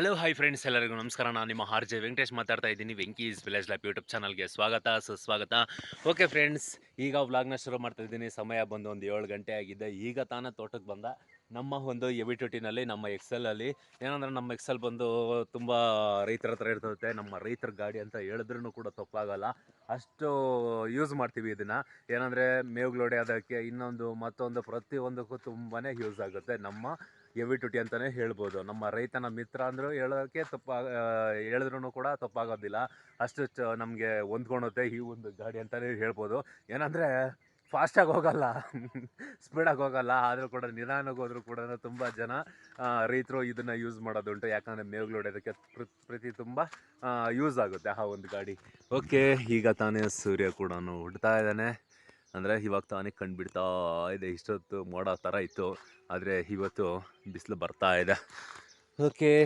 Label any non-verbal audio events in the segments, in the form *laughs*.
Hello hi friends ಎಲ್ಲರಿಗೂ ನಮಸ್ಕಾರ. ನಾನು ನಿಮ್ಮ ಆರ್ ಜೆ ವೆಂಕಟೇಶ್ ಮಾತಾಡ್ತಾ ಇದ್ದೀನಿ. ವೆಂಕೀಸ್ ವಿಲೇಜ್ ಲೈಫ್ ಯೂಟ್ಯೂಬ್ ಚಾನಲ್ಗೆ ಸ್ವಾಗತ, ಸುಸ್ವಾಗತ. ಓಕೆ ಫ್ರೆಂಡ್ಸ್ ಈಗ ವ್ಲಾಗ್ನ ಶುರು ಮಾಡ್ತಾ ಇದ್ದೀನಿ. ಸಮಯ ಬಂದು ಒಂದು ಏಳು ಗಂಟೆ ಆಗಿದೆ. ಈಗ ತಾನೇ ತೋಟಕ್ಕೆ ಬಂದ. ನಮ್ಮ ಒಂದು ಎವಿ ನಮ್ಮ ಎಕ್ಸೆಲಲ್ಲಿ ಏನಂದ್ರೆ ನಮ್ಮ ಎಕ್ಸೆಲ್ ಬಂದು ತುಂಬ ರೈತರ ಹತ್ರ ಇರ್ತದೆ, ನಮ್ಮ ರೈತರ ಗಾಡಿ ಅಂತ ಹೇಳಿದ್ರೂ ಕೂಡ ತಪ್ಪಾಗಲ್ಲ. ಅಷ್ಟು ಯೂಸ್ ಮಾಡ್ತೀವಿ ಇದನ್ನು. ಏನಂದರೆ ಮೇವುಗಳೊಡೆ ಅದಕ್ಕೆ ಇನ್ನೊಂದು ಮತ್ತೊಂದು ಪ್ರತಿಯೊಂದಕ್ಕೂ ತುಂಬಾ ಯೂಸ್ ಆಗುತ್ತೆ ನಮ್ಮ ಎವಿ ಟುಟಿ ಅಂತಲೇ ಹೇಳ್ಬೋದು. ನಮ್ಮ ರೈತನ ಮಿತ್ರ ಅಂದರೂ ಹೇಳೋಕ್ಕೆ ತಪ್ಪ ಹೇಳಿದ್ರೂ ಕೂಡ ತಪ್ಪಾಗೋದಿಲ್ಲ. ಅಷ್ಟು ಚ ನಮಗೆ ಹೊಂದ್ಕೊಳುತ್ತೆ ಈ ಒಂದು ಗಾಡಿ ಅಂತಲೇ ಹೇಳ್ಬೋದು. ಏನಂದರೆ ಫಾಸ್ಟಾಗಿ ಹೋಗಲ್ಲ. ಸ್ಪೀಡಾಗಿ ಹೋಗಲ್ಲ. ಆದರೂ ಕೂಡ ನಿಧಾನಕ್ಕೆ ಹೋದರೂ ಕೂಡ ತುಂಬ ಜನ ರೈತರು ಇದನ್ನು ಯೂಸ್ ಮಾಡೋದುಂಟು. ಯಾಕಂದರೆ ಮೇವುಗಳು ಹೊಡೆಯೋದಕ್ಕೆ ಪ್ರ- ಪ್ರತಿ ತುಂಬ ಯೂಸ್ ಆಗುತ್ತೆ ಆ ಒಂದು ಗಾಡಿ. ಓಕೆ ಈಗ ತಾನೇ ಸೂರ್ಯ ಕೂಡ ಹುಡ್ತಾ ಇದ್ದಾನೆ. ಅಂದರೆ ಇವಾಗ ತಾನೇ ಕಂಡುಬಿಡ್ತಾ ಇದೆ. ಇಷ್ಟೊತ್ತು ಮೋಡ ಥರ ಇತ್ತು. ಆದರೆ ಇವತ್ತು ಬಿಸಿಲು ಬರ್ತಾ ಇದೆ. ಓಕೆ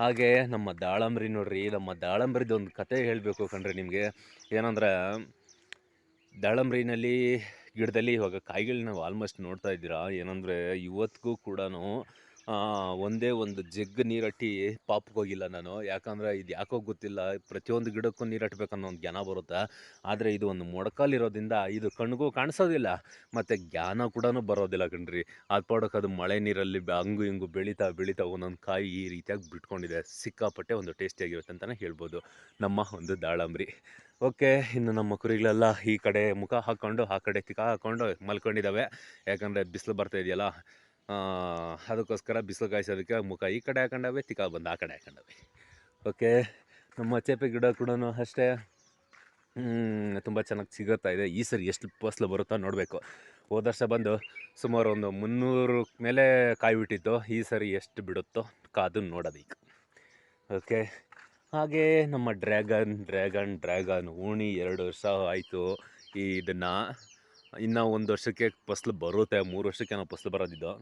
ಹಾಗೆ ನಮ್ಮ ದಾಳಂಬ್ರಿ ನೋಡ್ರಿ. ನಮ್ಮ ದಾಳಂಬ್ರಿದು ಒಂದು ಕತೆ ಹೇಳಬೇಕು ಕಣ್ರಿ ನಿಮಗೆ. ಏನಂದ್ರೆ ದಾಳಂಬ್ರಿನಲ್ಲಿ ಗಿಡದಲ್ಲಿ ಇವಾಗ ಕಾಯಿಗಳು ನಾವು ಆಲ್ಮೋಸ್ಟ್ ನೋಡ್ತಾ ಇದ್ದೀರಾ? ಏನಂದರೆ ಇವತ್ತಿಗೂ ಕೂಡ ಒಂದೇ ಒಂದು ಜಗ್ ನೀರಟ್ಟಿ ಪಾಪಕ್ಕೆ ಹೋಗಿಲ್ಲ ನಾನು. ಯಾಕಂದರೆ ಇದು ಯಾಕೋ ಗೊತ್ತಿಲ್ಲ, ಪ್ರತಿಯೊಂದು ಗಿಡಕ್ಕೂ ನೀರಟ್ಬೇಕನ್ನೋ ಒಂದು ಜ್ಞಾನ ಬರುತ್ತೆ. ಆದರೆ ಇದು ಒಂದು ಮೊಡಕಲ್ಲಿರೋದ್ರಿಂದ ಇದು ಕಣ್ಗೂ ಕಾಣಿಸೋದಿಲ್ಲ, ಮತ್ತು ಜ್ಞಾನ ಕೂಡ ಬರೋದಿಲ್ಲ ಕಣ್ರಿ. ಅದು ಪಾಡಕ್ಕೆ ಅದು ಮಳೆ ನೀರಲ್ಲಿ ಹಂಗು ಹಿಂಗು ಬೆಳೀತಾ ಬೆಳೀತಾ ಒಂದೊಂದು ಕಾಯಿ ಈ ರೀತಿಯಾಗಿ ಬಿಟ್ಕೊಂಡಿದೆ. ಸಿಕ್ಕಾಪಟ್ಟೆ ಒಂದು ಟೇಸ್ಟಿಯಾಗಿರುತ್ತೆ ಅಂತಲೇ ಹೇಳ್ಬೋದು. ನಮ್ಮ ಒಂದು ದಾಳಂಬ್ರಿ. ಓಕೆ, ಇನ್ನು ನಮ್ಮ ಕುರಿಗಳೆಲ್ಲ ಈ ಕಡೆ ಮುಖ ಹಾಕ್ಕೊಂಡು, ಆ ಕಡೆ ತಿಕ್ಕ ಹಾಕ್ಕೊಂಡು ಮಲ್ಕೊಂಡಿದ್ದಾವೆ ಯಾಕಂದರೆ ಬಿಸಿಲು ಬರ್ತಾ ಇದೆಯಲ್ಲ ಅದಕ್ಕೋಸ್ಕರ ಬಿಸಿಲು ಕಾಯಿಸೋದಕ್ಕೆ ಮುಖ ಈ ಕಡೆ ಹಾಕೊಂಡವೆ ತಿಕ್ಕ ಬಂದು ಆ ಕಡೆ ಹಾಕೊಂಡವೆ. ಓಕೆ, ನಮ್ಮ ಚೇಪೆ ಗಿಡ ಕೂಡ ಅಷ್ಟೇ. ತುಂಬ ಚೆನ್ನಾಗಿ ಸಿಗುತ್ತಾ ಇದೆ. ಈ ಸರಿ ಎಷ್ಟು ಫಸಲು ಬರುತ್ತೋ ನೋಡಬೇಕು. ಹೋದ ವರ್ಷ ಬಂದು ಸುಮಾರು ಒಂದು ಮುನ್ನೂರು ಮೇಲೆ ಕಾಯಿ ಬಿಟ್ಟಿತ್ತು ಈ ಸರಿ ಎಷ್ಟು ಬಿಡುತ್ತೋ ಕಾದು ನೋಡೋದೀಗ ಓಕೆ. ಹಾಗೆ ನಮ್ಮ ಡ್ರ್ಯಾಗನ್ ಡ್ರ್ಯಾಗನ್ ಡ್ರ್ಯಾಗನ್ ಓಣಿ ಎರಡು ವರ್ಷ ಆಯಿತು. ಈ ಇದನ್ನು ಇನ್ನು ಒಂದು ವರ್ಷಕ್ಕೆ ಫಸ್ಲು ಬರುತ್ತೆ, ಮೂರು ವರ್ಷಕ್ಕೆ ನಾವು ಫಸ್ಲು ಬರೋದಿದ್ದು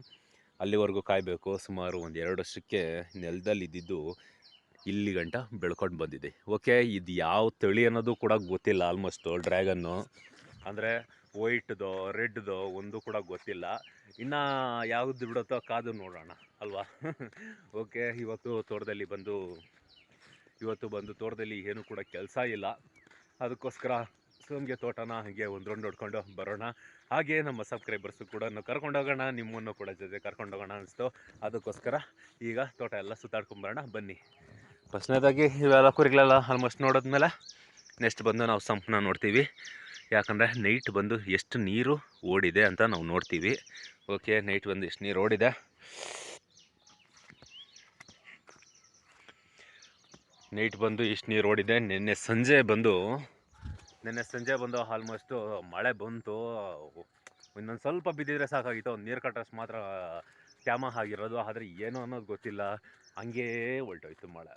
ಅಲ್ಲಿವರೆಗೂ ಕಾಯಬೇಕು. ಸುಮಾರು ಒಂದು ಎರಡು ವರ್ಷಕ್ಕೆ ನೆಲದಲ್ಲಿ ಇದ್ದಿದ್ದು ಇಲ್ಲಿ ಗಂಟ ಬೆಳ್ಕೊಂಡು ಬಂದಿದೆ. ಓಕೆ, ಇದು ಯಾವ ತಳಿ ಅನ್ನೋದು ಕೂಡ ಗೊತ್ತಿಲ್ಲ ಆಲ್ಮೋಸ್ಟು ಡ್ರ್ಯಾಗನ್ನು. ಅಂದರೆ ವೈಟ್ದು, ರೆಡ್ದು ಒಂದು ಕೂಡ ಗೊತ್ತಿಲ್ಲ. ಇನ್ನು ಯಾವ್ದು ಬಿಡುತ್ತೋ ಕಾದು ನೋಡೋಣ, ಅಲ್ವಾ? *laughs* ಓಕೆ, ಇವತ್ತು ತೋಟದಲ್ಲಿ ಬಂದು ಇವತ್ತು ಬಂದು ತೋಟದಲ್ಲಿ ಏನು ಕೂಡ ಕೆಲಸ ಇಲ್ಲ. ಅದಕ್ಕೋಸ್ಕರ ಸೋಮ್ಗೆ ತೋಟನ ಹಾಗೆ ಒಂದು ರೌಂಡ್ ಹೊಡ್ಕೊಂಡು ಬರೋಣ. ಹಾಗೆ ನಮ್ಮ ಸಬ್ಸ್ಕ್ರೈಬರ್ಸು ಕೂಡ ಕರ್ಕೊಂಡೋಗೋಣ ನಿಮ್ಮನ್ನು ಕೂಡ ಜೊತೆ ಕರ್ಕೊಂಡೋಗೋಣ ಅನಿಸ್ತು. ಅದಕ್ಕೋಸ್ಕರ ಈಗ ತೋಟ ಎಲ್ಲ ಸುತ್ತಾಡ್ಕೊಂಬರೋಣ ಬನ್ನಿ. ಫಸ್ಟ್ನೇದಾಗಿ ಇವೆಲ್ಲ ಕುರಿಗಳೆಲ್ಲ ಆಲ್ಮೋಸ್ಟ್ ನೋಡಿದ್ಮೇಲೆ ನೆಕ್ಸ್ಟ್ ಬಂದು ನಾವು ಸಂಪನ್ನ ನೋಡ್ತೀವಿ. ಯಾಕಂದರೆ ನೈಟ್ ಬಂದು ಎಷ್ಟು ನೀರು ಓಡಿದೆ ಅಂತ ನಾವು ನೋಡ್ತೀವಿ. ಓಕೆ ನೈಟ್ ಬಂದು ಎಷ್ಟು ನೀರು ಓಡಿದೆ. ನೈಟ್ ಬಂದು ಇಷ್ಟು ನೀರು ಓಡಿದೆ. ನಿನ್ನೆ ಸಂಜೆ ಬಂದು, ನಿನ್ನೆ ಸಂಜೆ ಬಂದು ಆಲ್ಮೋಸ್ಟು ಮಳೆ ಬಂತು. ಇನ್ನೊಂದು ಸ್ವಲ್ಪ ಬಿದ್ದಿದ್ರೆ ಸಾಕಾಗಿತ್ತು. ಒಂದು ನೀರು ಕಟ್ಟೋಷ್ಟು ಮಾತ್ರ ಕ್ಯಾಮ ಆಗಿರೋದು. ಆದರೆ ಏನು ಅನ್ನೋದು ಗೊತ್ತಿಲ್ಲ. ಹಂಗೇ ಹೊಲ್ಟೋಯ್ತು ಮಳೆ.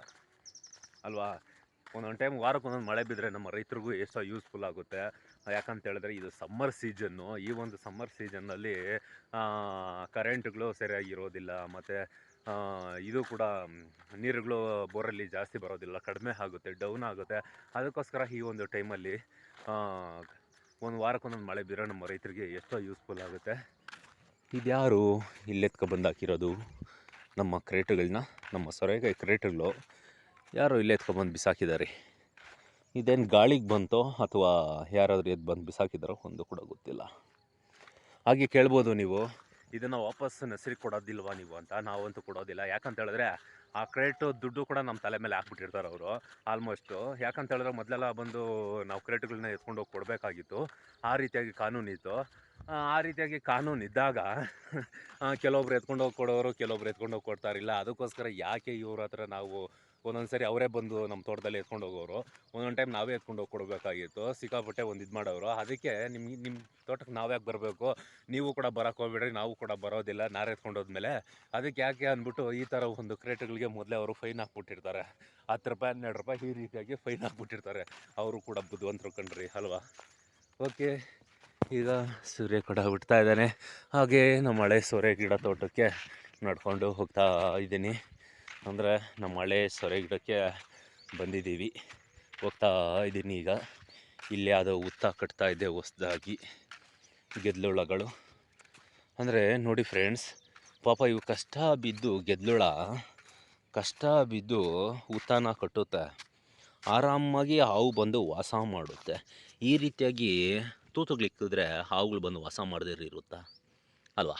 ಅಲ್ವಾ? ಒಂದೊಂದು ಟೈಮ್ ವಾರಕ್ಕೆ ಒಂದೊಂದು ಮಳೆ ಬಿದ್ದರೆ ನಮ್ಮ ರೈತರಿಗೂ ಎಷ್ಟೋ ಯೂಸ್ಫುಲ್ ಆಗುತ್ತೆ. ಯಾಕಂತ ಹೇಳಿದ್ರೆ ಇದು ಸಮ್ಮರ್ ಸೀಸನ್ನು ಈ ಒಂದು ಸಮ್ಮರ್ ಸೀಸನ್ನಲ್ಲಿ ಕರೆಂಟ್ಗಳು ಸರಿಯಾಗಿರೋದಿಲ್ಲ ಮತ್ತು ಇದು ಕೂಡ ನೀರುಗಳು ಬೋರಲ್ಲಿ ಜಾಸ್ತಿ ಬರೋದಿಲ್ಲ, ಕಡಿಮೆ ಆಗುತ್ತೆ, ಡೌನ್ ಆಗುತ್ತೆ. ಅದಕ್ಕೋಸ್ಕರ ಈ ಒಂದು ಟೈಮಲ್ಲಿ ಒಂದು ವಾರಕ್ಕೊಂದೊಂದು ಮಳೆ ಬೀರೋ ನಮ್ಮ ರೈತರಿಗೆ ಎಷ್ಟೋ ಯೂಸ್ಫುಲ್ ಆಗುತ್ತೆ. ಇದ್ಯಾರು ಇಲ್ಲೆತ್ಕೊ ಬಂದು ಹಾಕಿರೋದು ನಮ್ಮ ಕ್ರೇಟುಗಳನ್ನ ನಮ್ಮ ಸೊರೆಕಾಯಿ ಕ್ರೇಟುಗಳು, ಯಾರು ಇಲ್ಲೇ ಎತ್ಕೊಂಬಂದು ಬಿಸಾಕಿದ್ದಾರೆ? ಇದೇನು ಗಾಳಿಗೆ ಬಂತೋ, ಅಥವಾ ಯಾರಾದರೂ ಎದ್ದು ಬಂದು ಬಿಸಾಕಿದಾರೋ ಒಂದು ಕೂಡ ಗೊತ್ತಿಲ್ಲ. ಹಾಗೆ ಕೇಳ್ಬೋದು ನೀವು. ಇದನ್ನು ವಾಪಸ್ ನಸಿರಿ ಕೊಡೋದಿಲ್ವಾ ನೀವು ಅಂತ ನಾವಂತೂ ಕೊಡೋದಿಲ್ಲ. ಯಾಕಂತ ಹೇಳಿದ್ರೆ ಆ ಕ್ರೆಡಿಟ್ ದುಡ್ಡು ಕೂಡ ನಮ್ಮ ತಲೆ ಮೇಲೆ ಹಾಕ್ಬಿಟ್ಟಿರ್ತಾರೆ ಅವರು ಆಲ್ಮೋಸ್ಟು ಯಾಕಂತ ಹೇಳಿದ್ರೆ ಮೊದಲೆಲ್ಲ ಬಂದು ನಾವು ಕ್ರೆಡಿಟ್ಗಳನ್ನ ಎತ್ಕೊಂಡು ಹೋಗಿ ಕೊಡಬೇಕಾಗಿತ್ತು. ಆ ರೀತಿಯಾಗಿ ಕಾನೂನಿತ್ತು ಆ, ರೀತಿಯಾಗಿ ಕಾನೂನು ಇದ್ದಾಗ ಕೆಲವೊಬ್ರು ಎತ್ಕೊಂಡು ಹೋಗಿ ಕೊಡೋರು ಕೆಲವೊಬ್ರು ಎತ್ಕೊಂಡು ಹೋಗಿ ಕೊಡ್ತಾರಿಲ್ಲ ಅದಕ್ಕೋಸ್ಕರ ಯಾಕೆ ಇವ್ರ ಹತ್ರ ನಾವು ಒಂದೊಂದು ಸರಿ ಅವರೇ ಬಂದು ನಮ್ಮ ತೋಟದಲ್ಲಿ ಎತ್ಕೊಂಡು ಹೋಗೋರು. ಒಂದೊಂದು ಟೈಮ್ ನಾವೇ ಎತ್ಕೊಂಡು ಹೋಗಿ ಕೊಡಬೇಕಾಗಿತ್ತು. ಸಿಕ್ಕಾಪಟ್ಟೆ ಒಂದು ಇದು ಮಾಡೋರು. ಅದಕ್ಕೆ ನಿಮ್ಗೆ ನಿಮ್ಮ ತೋಟಕ್ಕೆ ನಾವ್ಯಾಕೆ ಬರಬೇಕು? ನೀವು ಕೂಡ ಬರೋಕ್ಕೆ ಹೋಗ್ಬಿಡ್ರಿ, ನಾವು ಕೂಡ ಬರೋದಿಲ್ಲ, ನಾರು ಎತ್ಕೊಂಡು ಹೋದ್ಮೇಲೆ. ಅದಕ್ಕೆ ಯಾಕೆ ಅಂದ್ಬಿಟ್ಟು ಈ ಥರ ಒಂದು ಕ್ರೇಟ್ಗಳಿಗೆ ಮೊದಲೇ ಅವರು ಫೈನ್ ಹಾಕ್ಬಿಟ್ಟಿರ್ತಾರೆ. ಹತ್ತು ರೂಪಾಯಿ, ಹನ್ನೆರಡು ರೂಪಾಯಿ ಈ ರೀತಿಯಾಗಿ ಫೈನ್ ಹಾಕ್ಬಿಟ್ಟಿರ್ತಾರೆ. ಅವರು ಕೂಡ ಬುದ್ಧಿವಂತರು ಕಣ್ರಿ, ಅಲ್ವಾ? ಓಕೆ, ಈಗ ಸೂರ್ಯ ಕೂಡ ಬಿಡ್ತಾ ಇದ್ದಾನೆ. ಹಾಗೆ ನಮ್ಮ ಹಳೆ ಸೂರ್ಯ ಗಿಡ ತೋಟಕ್ಕೆ ನಡ್ಕೊಂಡು ಹೋಗ್ತಾ ಇದ್ದೀನಿ. ಅಂದರೆ ನಮ್ಮ ಹಳೆ ಸೊರೆ ಗಿಡಕ್ಕೆ ಬಂದಿದ್ದೀವಿ. ಹೋಗ್ತಾ ಇದ್ದೀನಿ ಈಗ. ಇಲ್ಲಿ ಯಾವುದೋ ಉತ್ತ ಕಟ್ತಾ ಇದೆ ಹೊಸ್ದಾಗಿ. ಗೆದ್ಲುಳಗಳು. ಅಂದರೆ ನೋಡಿ ಫ್ರೆಂಡ್ಸ್ ಪಾಪ ಇವು ಕಷ್ಟ ಬಿದ್ದು ಗೆದ್ಲುಳ, ಕಷ್ಟ ಬಿದ್ದು ಉತ್ತಾನ ಕಟ್ಟುತ್ತೆ. ಆರಾಮಾಗಿ ಹಾವು ಬಂದು ವಾಸ ಮಾಡುತ್ತೆ. ಈ ರೀತಿಯಾಗಿ ತೂತುಗಳಿಕ್ಕಿದ್ರೆ ಹಾವುಗಳು ಬಂದು ವಾಸ ಮಾಡದೇ ಇರುತ್ತಾ? ಅಲ್ವಾ?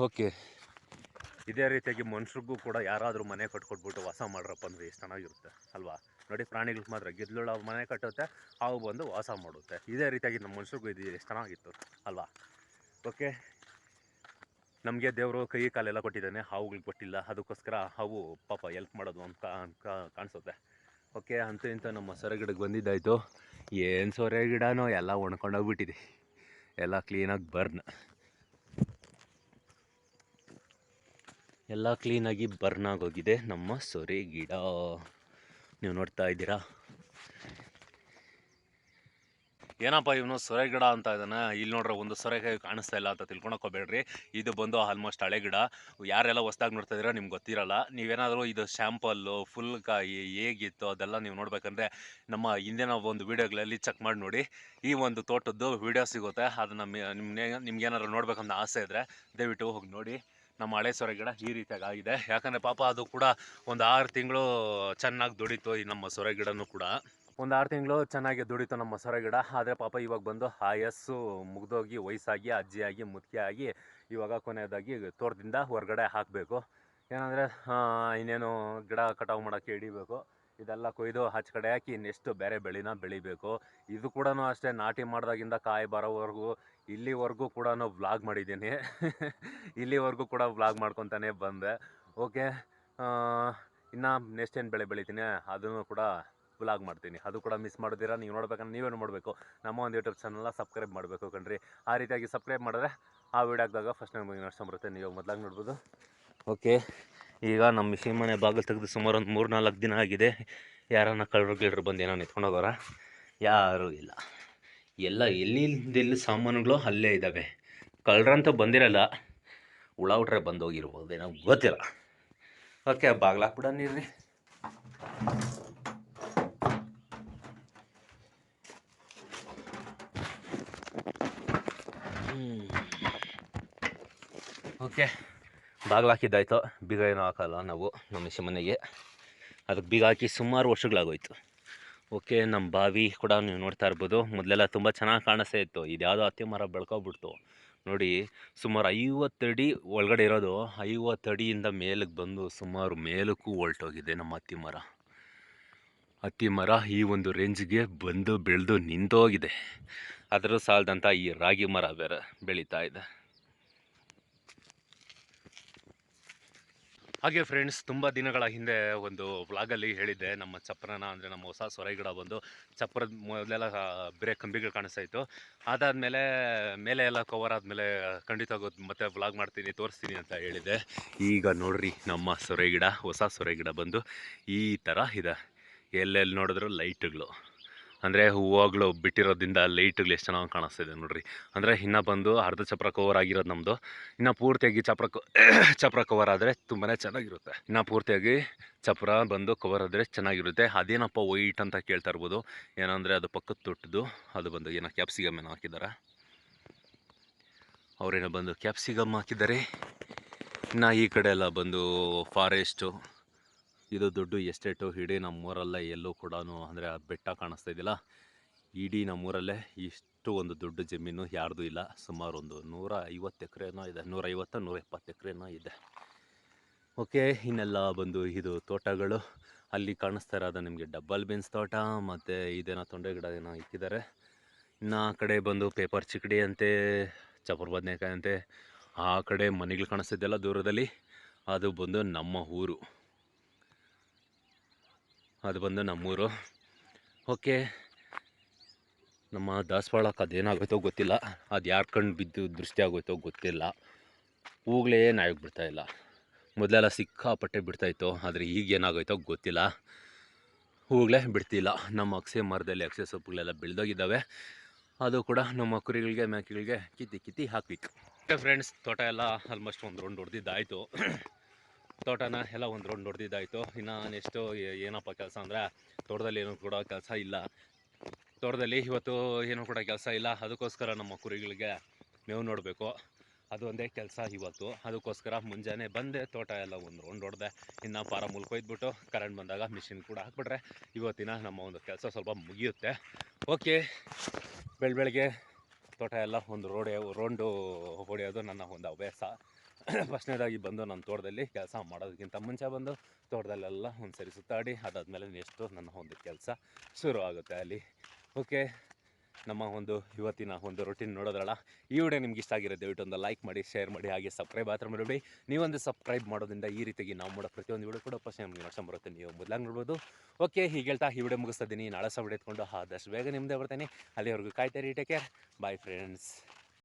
ಓಕೆ. ಇದೇ ರೀತಿಯಾಗಿ ಮನುಷ್ಯರಿಗೂ ಕೂಡ ಯಾರಾದರೂ ಮನೆ ಕಟ್ಕೊಟ್ಬಿಟ್ಟು ವಾಸ ಮಾಡ್ರಪ್ಪ ಅಂದರೆ ಎಷ್ಟು ಚೆನ್ನಾಗಿರುತ್ತೆ, ಅಲ್ವಾ? ನೋಡಿ ಪ್ರಾಣಿಗಳಿಗೆ ಮಾತ್ರ ಗೆದ್ಲುಳ ಮನೆ ಕಟ್ಟುತ್ತೆ, ಹಾವು ಬಂದು ವಾಸ ಮಾಡುತ್ತೆ. ಇದೇ ರೀತಿಯಾಗಿ ನಮ್ಮ ಮನುಷ್ಯರಿಗೂ ಇದು ಎಷ್ಟು ಚೆನ್ನಾಗಿತ್ತು, ಅಲ್ವಾ? ಓಕೆ ನಮಗೆ ದೇವರು ಕೈ ಕಾಲೆಲ್ಲ ಕೊಟ್ಟಿದ್ದಾನೆ, ಹಾವುಗಳಿಗೆ ಕೊಟ್ಟಿಲ್ಲ. ಅದಕ್ಕೋಸ್ಕರ ಹಾವು ಪಾಪ ಎಲ್ಪ್ ಮಾಡೋದು ಅಂತ ಕಾಣಿಸುತ್ತೆ. ಓಕೆ ಅಂತ ಇಂಥ ನಮ್ಮ ಸೊರೆ ಗಿಡಕ್ಕೆ ಬಂದಿದ್ದಾಯಿತು. ಏನು ಸೊರೆ ಗಿಡನೋ ಎಲ್ಲ ಒಣ್ಕೊಂಡೋಗ್ಬಿಟ್ಟಿದೆ. ಎಲ್ಲ ಕ್ಲೀನಾಗಿ ಬರ್ನ್. ಎಲ್ಲ ಕ್ಲೀನಾಗಿ ಬರ್ನ್ ಆಗೋಗಿದೆ ನಮ್ಮ ಸೊರೆ ಗಿಡ. ನೀವು ನೋಡ್ತಾ ಇದ್ದೀರಾ? ಏನಪ್ಪ ಇವನು ಸೊರೆ ಗಿಡ ಅಂತ ಇದ್ದಾನೆ? ಇಲ್ಲಿ ನೋಡ್ರೆ, ಒಂದು ಸೊರೆಕಾಯಿ ಕಾಣಿಸ್ತಾ ಇಲ್ಲ ಅಂತ ತಿಳ್ಕೊಳಕ್ ಹೋಗ್ಬೇಡ್ರಿ ಇದು ಬಂದು ಆಲ್ಮೋಸ್ಟ್ ಹಳೆ ಗಿಡ. ಯಾರೆಲ್ಲ ಹೊಸ್ದಾಗಿ ನೋಡ್ತಾ ಇದ್ದೀರಾ ನಿಮ್ಗೆ ಗೊತ್ತಿರಲ್ಲ. ನೀವೇನಾದರೂ ಇದು ಶ್ಯಾಂಪಲ್ಲು ಫುಲ್ ಕಾಯಿ ಹೇಗಿತ್ತು ಅದೆಲ್ಲ ನೀವು ನೋಡ್ಬೇಕಂದ್ರೆ ನಮ್ಮ ಹಿಂದಿನ ಒಂದು ವೀಡಿಯೋಗಳಲ್ಲಿ ಚೆಕ್ ಮಾಡಿ ನೋಡಿ. ಈ ಒಂದು ತೋಟದ್ದು ವೀಡಿಯೋ ಸಿಗುತ್ತೆ. ಅದನ್ನು ನಿಮ್ಗೆ ನಿಮ್ಗೇನಾದ್ರು ನೋಡ್ಬೇಕಂತ ಆಸೆ ಇದ್ದರೆ ದಯವಿಟ್ಟು ಹೋಗಿ ನೋಡಿ. ನಮ್ಮ ಹಳೆ ಸೊರೆ ಗಿಡ ಈ ರೀತಿಯಾಗಿ ಆಗಿದೆ ಯಾಕಂದರೆ ಪಾಪ ಅದು ಕೂಡ ಒಂದು ಆರು ತಿಂಗಳು ಚೆನ್ನಾಗಿ ದುಡಿತು ಈ ನಮ್ಮ ಸೊರೆ ಗಿಡನೂ ಕೂಡ. ಒಂದು ಆರು ತಿಂಗಳು ಚೆನ್ನಾಗಿ ದುಡಿತು ನಮ್ಮ ಸೊರೆ ಗಿಡ. ಆದರೆ ಪಾಪ ಇವಾಗ ಬಂದು ಆಯಸ್ಸು ಮುಗ್ದೋಗಿ, ವಯಸ್ಸಾಗಿ, ಅಜ್ಜಿಯಾಗಿ ಮುದುಕಿಯಾಗಿ ಆಗಿ ಇವಾಗ ಕೊನೆಯದಾಗಿ ತೋಟದಿಂದ ಹೊರಗಡೆ ಹಾಕಬೇಕು. ಏನಂದರೆ ಇನ್ನೇನು ಗಿಡ ಕಟಾವು ಮಾಡೋಕ್ಕೆ ಹಿಡಿಬೇಕು ಇದೆಲ್ಲ ಕೊಯ್ದು ಹಚ್ಚ ಕಡೆ ಹಾಕಿ ಇನ್ನೆಷ್ಟು ಬೇರೆ ಬೆಳೆನ ಬೆಳಿಬೇಕು. ಇದು ಕೂಡ ಅಷ್ಟೇ ನಾಟಿ ಮಾಡಿದಾಗಿಂದ ಕಾಯಿ ಬರೋವರೆಗೂ ಇಲ್ಲಿವರೆಗೂ ಕೂಡ ವ್ಲಾಗ್ ಮಾಡಿದ್ದೀನಿ. ಇಲ್ಲಿವರೆಗೂ ಕೂಡ ವ್ಲಾಗ್ ಮಾಡ್ಕೊತಾನೆ ಬಂದೆ. ಓಕೆ ಇನ್ನು ನೆಕ್ಸ್ಟ್ ಏನು ಬೆಳೆ ಬೆಳಿತೀನಿ, ಅದನ್ನು ಕೂಡ ವ್ಲಾಗ್ ಮಾಡ್ತೀನಿ. ಅದು ಕೂಡ ಮಿಸ್ ಮಾಡೋದಿರ ನೀವು ನೋಡ್ಬೇಕಂದ್ರೆ ನೀವೇನು ಮಾಡಬೇಕು? ನಮ್ಮ ಒಂದು ಯೂಟ್ಯೂಬ್ ಚಾನಲ್ನ ಸಬ್ಸ್ಕ್ರೈಬ್ ಮಾಡಬೇಕು ಕಣ್ರಿ. ಆ ರೀತಿಯಾಗಿ ಸಬ್ಸ್ಕ್ರೈಬ್ ಮಾಡಿದ್ರೆ ಆ ವಿಡಿಯೋ ಹಾಕಿದಾಗ ಫಸ್ಟ್ ನಮಗೆ ನಡ್ಸ್ಕೊಂಬರುತ್ತೆ ನೀವು ಮೊದಲಾಗಿ ನೋಡ್ಬೋದು. ಓಕೆ, ಈಗ ನಮ್ಮ ಮಿಷಿನ್ ಮನೆ ಬಾಗಿಲು ತೆಗೆದು ಸುಮಾರು ಒಂದು ಮೂರು ನಾಲ್ಕು ದಿನ ಆಗಿದೆ. ಯಾರನ್ನ ಕಳ್ಳರು ಗಿಳ್ರು ಬಂದು ಏನೋ ನಿಂತ್ಕೊಂಡು ಹೋಗೋರ? ಯಾರೂ ಇಲ್ಲ. ಎಲ್ಲ ಎಲ್ಲಿಂದೆಲ್ಲಿ ಸಾಮಾನುಗಳು ಅಲ್ಲೇ ಇದ್ದಾವೆ. ಕಳ್ಳರಂತೂ ಬಂದಿರಲ್ಲ. ಹುಳ ಹುಟ್ರೆ ಬಂದೋಗಿರ್ಬೋದು ಏನೋ ಗೊತ್ತಿಲ್ಲ. ಓಕೆ ಬಾಗ್ಲಾಕ್ಬಿಡ ನೀರ್ರಿ. ಓಕೆ, ಬಾಗಿಲು ಹಾಕಿದ್ದಾಯ್ತು. ಬೀಗ ಏನೂ ಹಾಕಲ್ಲ ನಾವು, ನಮ್ಮ ಮನೆಗೆ ಅದಕ್ಕೆ ಬೀಗ ಹಾಕಿ ಸುಮಾರು ವರ್ಷಗಳಾಗೋಯ್ತು. ಓಕೆ ನಮ್ಮ ಬಾವಿ ಕೂಡ ನೀವು ನೋಡ್ತಾ ಇರ್ಬೋದು. ಮೊದಲೆಲ್ಲ ತುಂಬ ಚೆನ್ನಾಗಿ ಕಾಣಿಸ್ತಾ ಇತ್ತು. ಇದ್ಯಾವುದೋ ಹತ್ತಿ ಮರ ಬೆಳ್ಕೊಬಿಡ್ತು. ನೋಡಿ, ಸುಮಾರು ಐವತ್ತಡಿ ಒಳಗಡೆ ಇರೋದು. ಐವತ್ತಡಿಯಿಂದ ಮೇಲಕ್ಕೆ ಬಂದು ಸುಮಾರು ಮೇಲಕ್ಕೂ ಹೊಲ್ಟೋಗಿದೆ ನಮ್ಮ ಅತ್ತಿ ಮರ. ಅತ್ತಿ ಮರ ಈ ಒಂದು ರೇಂಜ್ಗೆ ಬಂದು ಬೆಳೆದು ನಿಂತೋಗಿದೆ. ಅದರ ಸಾಲದಂಥ ಈ ರಾಗಿ ಮರ ಬೇರೆ ಬೆಳೀತಾ ಇದೆ. ಹಾಗೆ ಫ್ರೆಂಡ್ಸ್ ತುಂಬ ದಿನಗಳ ಹಿಂದೆ ಒಂದು ವ್ಲಾಗಲ್ಲಿ ಹೇಳಿದ್ದೆ. ನಮ್ಮ ಚಪ್ರನ ಅಂದರೆ ನಮ್ಮ ಹೊಸ ಸೊರೆ ಗಿಡ ಬಂದು ಚಪ್ರದ ಮೊದಲೆಲ್ಲ ಬೇರೆ ಕಂಬಿಗಳು ಕಾಣಿಸ್ತಾ ಇತ್ತು. ಅದಾದಮೇಲೆ ಮೇಲೆ ಎಲ್ಲ ಕವರ್ ಆದಮೇಲೆ ಖಂಡಿತ ಮತ್ತೆ ವ್ಲಾಗ್ ಮಾಡ್ತೀನಿ, ತೋರಿಸ್ತೀನಿ ಅಂತ ಹೇಳಿದ್ದೆ. ಈಗ ನೋಡ್ರಿ ನಮ್ಮ ಸೊರೆ ಗಿಡ ಹೊಸ ಸೊರೆ ಗಿಡ ಬಂದು ಈ ಥರ ಇದೆ. ಎಲ್ಲೆಲ್ಲಿ ನೋಡಿದ್ರು ಲೈಟ್ಗಳು ಅಂದರೆ ಹೂವಾಗ್ಲು ಬಿಟ್ಟಿರೋದ್ರಿಂದ ಲೈಟ್ಗಳು ಎಷ್ಟು ಚೆನ್ನಾಗಿ ಕಾಣಿಸ್ತಿದೆ ನೋಡ್ರಿ. ಅಂದರೆ ಇನ್ನು ಬಂದು ಅರ್ಧ ಚಪ್ರ ಕವರ್ ಆಗಿರೋದು ನಮ್ಮದು ಇನ್ನು ಪೂರ್ತಿಯಾಗಿ ಚಪ್ರ *coughs* ಚಪ್ರ ಕವರ್ ಆದರೆ ತುಂಬಾ ಚೆನ್ನಾಗಿರುತ್ತೆ. ಇನ್ನು ಪೂರ್ತಿಯಾಗಿ ಚಪ್ರ ಬಂದು ಕವರ್ ಆದರೆ ಚೆನ್ನಾಗಿರುತ್ತೆ. ಅದೇನಪ್ಪ ವೈಟ್ ಅಂತ ಕೇಳ್ತಾ ಇರ್ಬೋದು. ಏನಂದರೆ ಅದು ಪಕ್ಕದ ತೊಟ್ಟದು ಅದು ಬಂದು ಏನೋ ಕ್ಯಾಪ್ಸಿಗಮ್ ಏನೋ ಹಾಕಿದ್ದಾರೆ ಅವರೇನೋ ಬಂದು ಕ್ಯಾಪ್ಸಿಗಮ್ ಹಾಕಿದ್ದಾರೆ. ಇನ್ನು ಈ ಕಡೆ ಎಲ್ಲ ಬಂದು ಫಾರೆಸ್ಟು ಇದು ದೊಡ್ಡ ಎಸ್ಟೇಟು, ಇಡೀ ನಮ್ಮೂರಲ್ಲೇ ಎಲ್ಲೂ ಕೂಡ ಅಂದರೆ ಬೆಟ್ಟ ಕಾಣಿಸ್ತಾ ಇದೆಯಲ್ಲ ಇಡೀ ನಮ್ಮೂರಲ್ಲೇ ಇಷ್ಟು ಒಂದು ದೊಡ್ಡ ಜಮೀನು ಯಾರ್ದು ಇಲ್ಲ. ಸುಮಾರು ಒಂದು ನೂರ ಐವತ್ತು ಎಕರೆನೋ ಇದೆ, ನೂರೈವತ್ತು ನೂರ ಎಪ್ಪತ್ತು ಎಕರೆನೋ ಇದೆ. ಓಕೆ, ಇನ್ನೆಲ್ಲ ಬಂದು ಇದು ತೋಟಗಳು. ಅಲ್ಲಿ ಕಾಣಿಸ್ತಾ ಇರೋದು ನಿಮಗೆ ಡಬ್ಬಲ್ ಬೀನ್ಸ್ ತೋಟ, ಮತ್ತು ಇದೇನೋ ತೊಂಡೆ ಗಿಡ ಏನೋ ಇಕ್ಕಿದ್ದಾರೆ. ಇನ್ನು ಆ ಕಡೆ ಬಂದು ಪೇಪರ್ ಚಿಕಡಿ ಅಂತೆ, ಚಪರ್ ಬದನೆಕಾಯಿ ಅಂತೆ, ಆ ಕಡೆ ಮನೆಗಳು ಕಾಣಿಸ್ತಿದ್ದೆಲ್ಲ ದೂರದಲ್ಲಿ. ಅದು ಬಂದು ನಮ್ಮ ಊರು. ಅದು ಬಂದು ನಮ್ಮೂರು. ಓಕೆ. ನಮ್ಮ ದಾಸವಾಳಕ್ಕೆ ಅದೇನಾಗೋಯ್ತೋ ಗೊತ್ತಿಲ್ಲ. ಅದು ಯಾರು ಕಣ್ಣು ಬಿದ್ದು ದೃಷ್ಟಿ ಆಗೋಯ್ತೋ ಗೊತ್ತಿಲ್ಲ. ಹೂಗಳೇ ನಾಯಿಗೆ ಬಿಡ್ತಾ ಇಲ್ಲ. ಮೊದಲೆಲ್ಲ ಸಿಕ್ಕಾಪಟ್ಟೆ ಬಿಡ್ತಾಯಿತ್ತು ಆದರೆ ಈಗ ಏನಾಗೋಯ್ತೋ ಗೊತ್ತಿಲ್ಲ. ಹೂಗಳೇ ಬಿಡ್ತಿಲ್ಲ. ನಮ್ಮ ಅಕ್ಷೆ ಮರದಲ್ಲಿ ಅಕ್ಷೆ ಸೊಪ್ಪುಗಳೆಲ್ಲ ಬೆಳೆದೋಗಿದ್ದಾವೆ. ಅದು ಕೂಡ ನಮ್ಮ ಕುರಿಗಳಿಗೆ, ಮೇಕೆಗಳಿಗೆ ಕಿತ್ತಿ ಕಿತ್ತಿ ಹಾಕಬೇಕು. ಫ್ರೆಂಡ್ಸ್ ತೋಟ ಎಲ್ಲ ಆಲ್ಮೋಸ್ಟ್ ಒಂದು ರೌಂಡ್ ಹೊಡೆದಿದ್ದಾಯಿತು ತೋಟನ ಎಲ್ಲ ಒಂದು ರೌಂಡ್ ಹೊಡೆದಿದ್ದಾಯಿತು ಇನ್ನು ನೆಕ್ಸ್ಟು ಏನಪ್ಪ ಕೆಲಸ ಅಂದರೆ ತೋಟದಲ್ಲಿ ಏನೂ ಕೂಡ ಕೆಲಸ ಇಲ್ಲ. ತೋಟದಲ್ಲಿ ಇವತ್ತು ಏನೂ ಕೂಡ ಕೆಲಸ ಇಲ್ಲ. ಅದಕ್ಕೋಸ್ಕರ ನಮ್ಮ ಕುರಿಗಳಿಗೆ ಮೇವು ನೋಡಬೇಕು. ಅದು ಒಂದೇ ಕೆಲಸ ಇವತ್ತು. ಅದಕ್ಕೋಸ್ಕರ ಮುಂಜಾನೆ ಬಂದೆ, ತೋಟ ಎಲ್ಲ ಒಂದು ರೌಂಡ್ ಹೊಡೆದೆ ಇನ್ನು ಪಾರ ಮುಲ್ಕೊಯ್ದ್ಬಿಟ್ಟು ಕರೆಂಟ್ ಬಂದಾಗ ಮಿಷಿನ್ ಕೂಡ ಹಾಕ್ಬಿಟ್ರೆ ಇವತ್ತಿನ ನಮ್ಮ ಒಂದು ಕೆಲಸ ಸ್ವಲ್ಪ ಮುಗಿಯುತ್ತೆ. ಓಕೆ ಬೆಳ ಬೆಳಗ್ಗೆ ತೋಟ ಎಲ್ಲ ಒಂದು ರೋಡೆ, ರೌಂಡು ಹೊಡೆಯೋದು ನನ್ನ ಒಂದು ಹವ್ಯಾಸ. *clears throat* ಫಸ್ಟ್ನೇದಾಗಿ ಬಂದು ನನ್ನ ತೋಟದಲ್ಲಿ ಕೆಲಸ ಮಾಡೋದಕ್ಕಿಂತ ಮುಂಚೆ ಬಂದು ತೋಟದಲ್ಲೆಲ್ಲ ಒಂದು ಸರಿ ಸುತ್ತಾಡಿ, ಅದಾದಮೇಲೆ ನೆಕ್ಸ್ಟು ನನ್ನ ಒಂದು ಕೆಲಸ ಶುರು ಆಗುತ್ತೆ ಅಲ್ಲಿ. ಓಕೆ, ನಮ್ಮ ಒಂದು ಇವತ್ತಿನ ಒಂದು ರೊಟೀನ್ ನೋಡೋದ್ರಲ್ಲ? ಈ ವಿಡಿಯೋ ನಿಮ್ಗೆ ಇಷ್ಟ ಆಗಿರೋ ದಯವಿಟ್ಟು ಒಂದು ಲೈಕ್ ಮಾಡಿ ಶೇರ್ ಮಾಡಿ, ಹಾಗೆ ಸಬ್ಸ್ಕ್ರೈಬ್ ಮಾತ್ರ ಮಾಡಿಬಿಡಿ ನೀವೊಂದು ಸಬ್ಸ್ಕ್ರೈಬ್ ಮಾಡೋದ್ರಿಂದ ಈ ರೀತಿಯಾಗಿ ನಾವು ಮಾಡೋ ಪ್ರತಿಯೊಂದು ವಿಡಿಯೋ ಕೂಡ ಫಸ್ಟ್ ನಮಗೆ ನೋಡ್ಕೊಂಡು ಬರುತ್ತೆ. ನೀವು ಮೊದಲಾಗಿ ನೋಡ್ಬೋದು. ಓಕೆ, ಹೀಗೆ ಹೇಳ್ತಾ ಈ ವಿಡಿಯೋ ಮುಗಿಸ್ತಿದ್ದೀನಿ ನಾಳೆ ವಿಡಿಯೋ ಎತ್ಕೊಂಡು ಆದಷ್ಟು ಬೇಗ ನಿಮ್ಮದೇ ಬರ್ತೇನೆ. ಅಲ್ಲಿವರೆಗೂ ಕಾಯ್ತಾ ರೀ ಟೇಕ್ ಕೇರ್ ಬಾಯ್ ಫ್ರೆಂಡ್ಸ್